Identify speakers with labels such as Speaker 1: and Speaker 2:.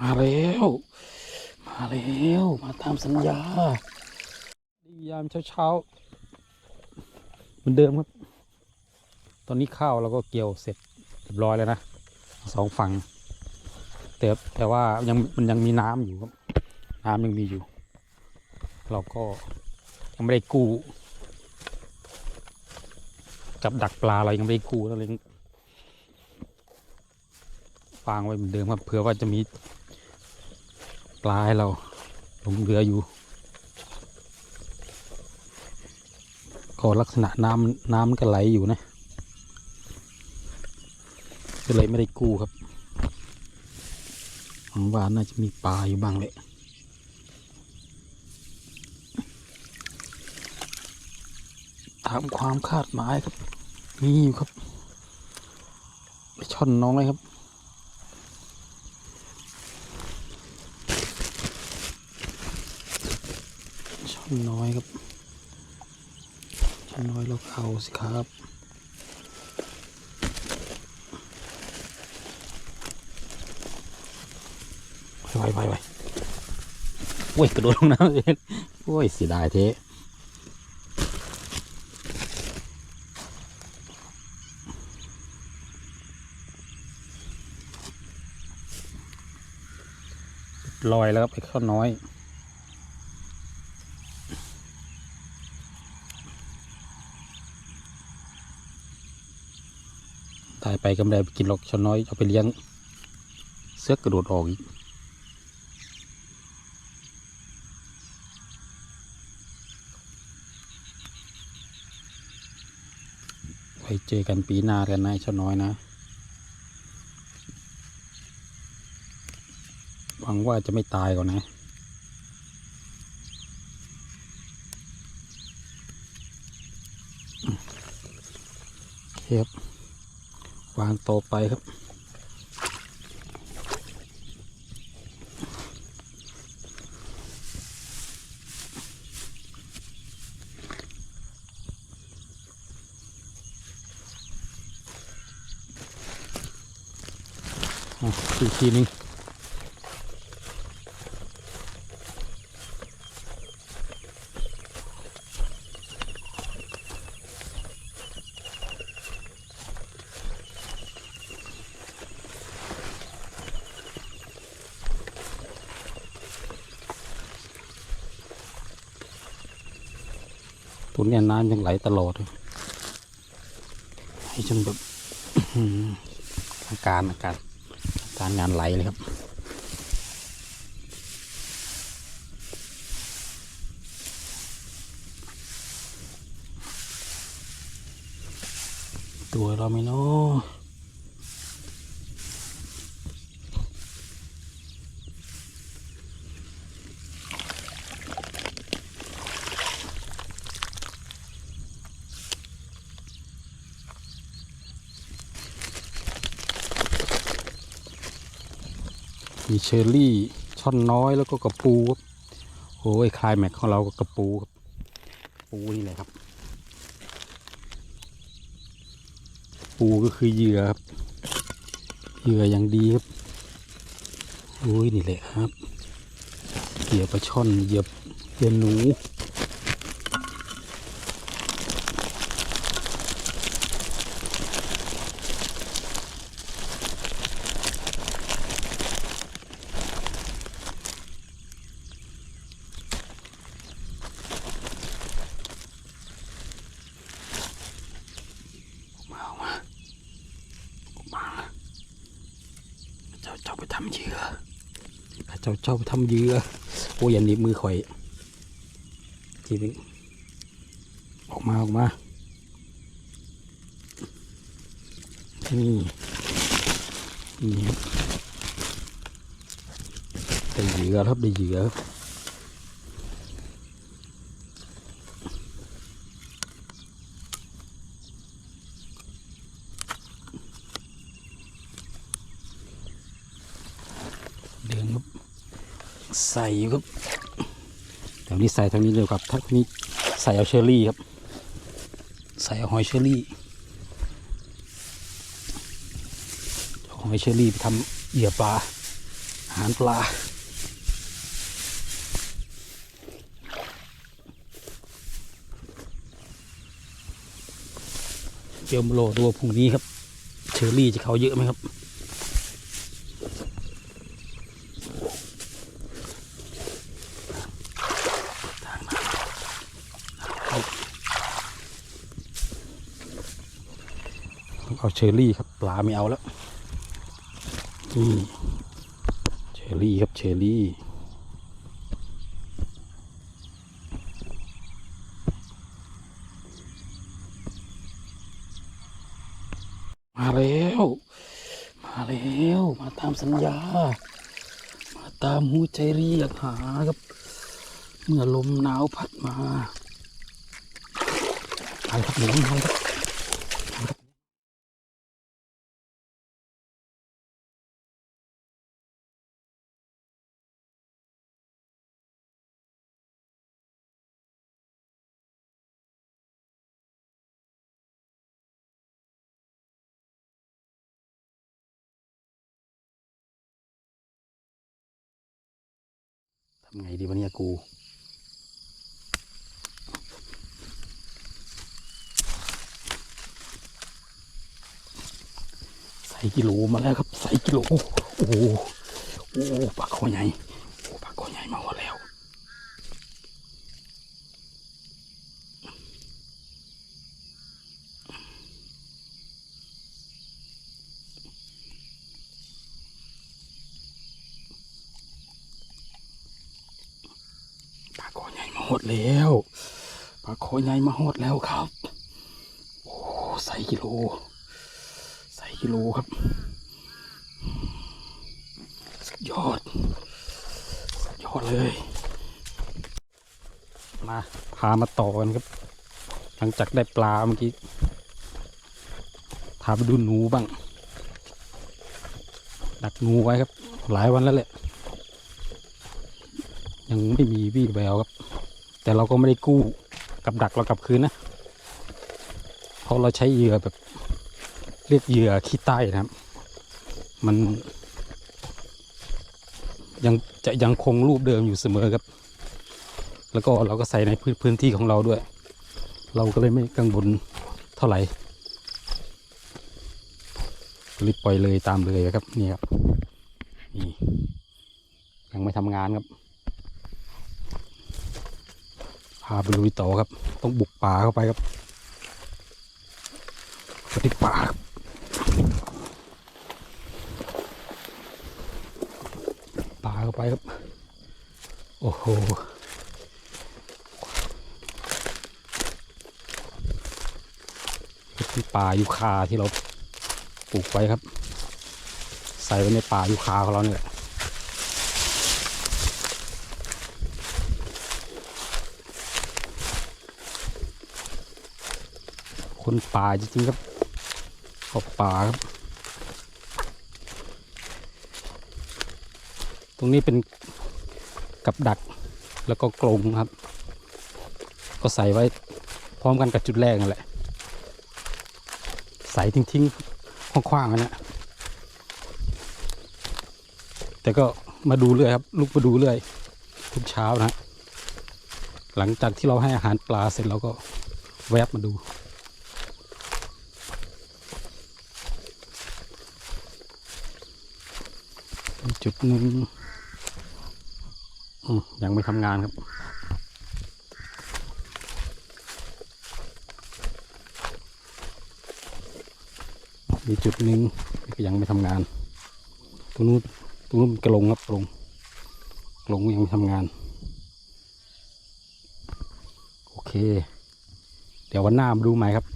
Speaker 1: มาแล้ว มาแล้ว มาตามสัญญาดียามเช้าๆเหมือนเดิมครับ ตอนนี้ข้าวเราก็เกี่ยวเสร็จเรียบร้อยแล้วนะสองฝั่งแต่แต่ว่ายังมันยังมีน้ำอยู่ครับน้ำยังมีอยู่ เราก็ยังไม่ได้กู้กับดักปลาเรายังไม่ได้กู้เราเลยฟางไว้เหมือนเดิมครับเผื่อว่าจะมี ปลาให้เราหลงเรืออยู่ ก็ลักษณะน้ำน้ำมันก็ไหลอยู่นะ ก็เลยไม่ได้กู้ครับหวังว่าน่าจะมีปลาอยู่บ้างแหละตามความคาดหมายครับ มีอยู่ครับไปช่อนน้องเลยครับ น้อยครับช่อนน้อยเราเอาสิครับไปไปไปโอ้ยกระโดดลงน้ำเลยโอ้ยเสียดายเทะลอยแล้วครับไอ้ข้าน้อยายไปกำไรไปกินหรอกชาน้อยเอาไปเลี้ยง เสือกกระโดดออกอีกไปเจอกันปีหน้ากันนะไอ้เจ้าน้อยนะหวังว่าจะไม่ตายก่อนนะเคครับ วางต่อไปครับ อีกทีนึง ตัวเนี้ยน้ำยังไหลตลอดเลยให้จนแบบอาการอาการอาการการงานไหลเลยครับตัวเราไม่น้ มีเชอร์รี่ช่อนน้อยแล้วก็กระปูครับโอ้ยคลายแม็กของเราก็กระปูครับปูนี่แหละครับ ปูก็คือเหยื่อครับเหยื่ออย่างดีครับโอ้ยนี่แหละครับเหยื่อปลาช่อนเหยื่อเหยื่อหนู มาเอามาออกมาเจ้าเจ้าไปทำเหยื่อ เจ้าเจ้าไปทำเยื่อโอ้ยันนี้มือข่อยทีนึงออกมาออกมานี่นี่ได้เหยื่อครับได้เหยื่อครับเดืองครับ ใส่อยู่ครับแถวนี้ใส่ทางนี้เดียวกับทางนี้ใส่เอาเชอรี่ครับ ใส่เอาหอยเชอรี่เอาหอยเชอรี่ไปทำเหยื่อปลาอาหารปลาเดี๋ยมโลดูว่าพรุ่งนี้ครับ เชอรี่จะเขาเยอะไหมครับ เอาเชอรี่ครับปลาไม่เอาแล้วนี่เชอรี่ครับเชอรี่มาแล้ว มาแล้ว มาตามสัญญา มาตามหัวใจเรียกหาครับ เมื่อลมหนาวพัดมาไปครับหนูไปครับ ทำไงดีวะเนี่ยกู ใส่กิโลมาแล้วครับ ใส่กิโล โอ้โหโอ้หปลาคอใหญ่โอ้ปลาคอใหญ่มาหมดแล้ว ปลาคอใหญ่มาหดแล้วปลาคอใหญ่มาหดแล้วครับ โอ้ใส่กิโล ใส่กิโลครับสุดยอดสุดยอดเลย มาพามาต่อกันครับ หลังจากได้ปลาเมื่อกี้พาไปดูหนูบ้าง ดักหนูไว้ครับ หลายวันแล้วแหละ ยังไม่มีวี่แววครับ แต่เราก็ไม่ได้กู้กับดักเรากลับคืนนะเพราะเราใช้เหยื่อแบบเรียกเหยื่อขี้ใต้นะครับ มัน ยังจะยังคงรูปเดิมอยู่เสมอครับ แล้วก็เราก็ใส่ในพื้นพื้นที่ของเราด้วย เราก็เลยไม่กังวลเท่าไหร่รีบปล่อยเลยตามเลยครับนี่ครับนี่ยังไม่ทำงานครับ พาไปลุยต่อครับ ต้องบุกป่าเข้าไปครับปที่ป่าครับป่าเข้าไปครับ โอ้โหที่ป่ายูคาที่เราปลูกไว้ครับ ใส่ไว้ในป่ายูคาของเราเนี่ยแหละ คนป่าจริงๆครับขอบป่าครับ ตรงนี้เป็นกับดักแล้วก็กรงครับ ก็ใส่ไว้พร้อมกันกับจุดแรกนั่นแหละ ใส่ทิ้งๆคว้างๆอันนี้แต่ก็มาดูเรื่อยครับ ลุกมาดูเรื่อยทุกเช้านะ หลังจากที่เราให้อาหารปลาเสร็จเราก็แวบมาดู อีก จุดหนึ่งยังไม่ทำงานครับ มีจุดหนึ่งก็ยังไม่ทำงาน ตรงนู้นตรงนู้นกระลงครับกระลงกระลงยังไม่ทำงาน โอเค เดี๋ยววันหน้ามาดูใหม่ครับ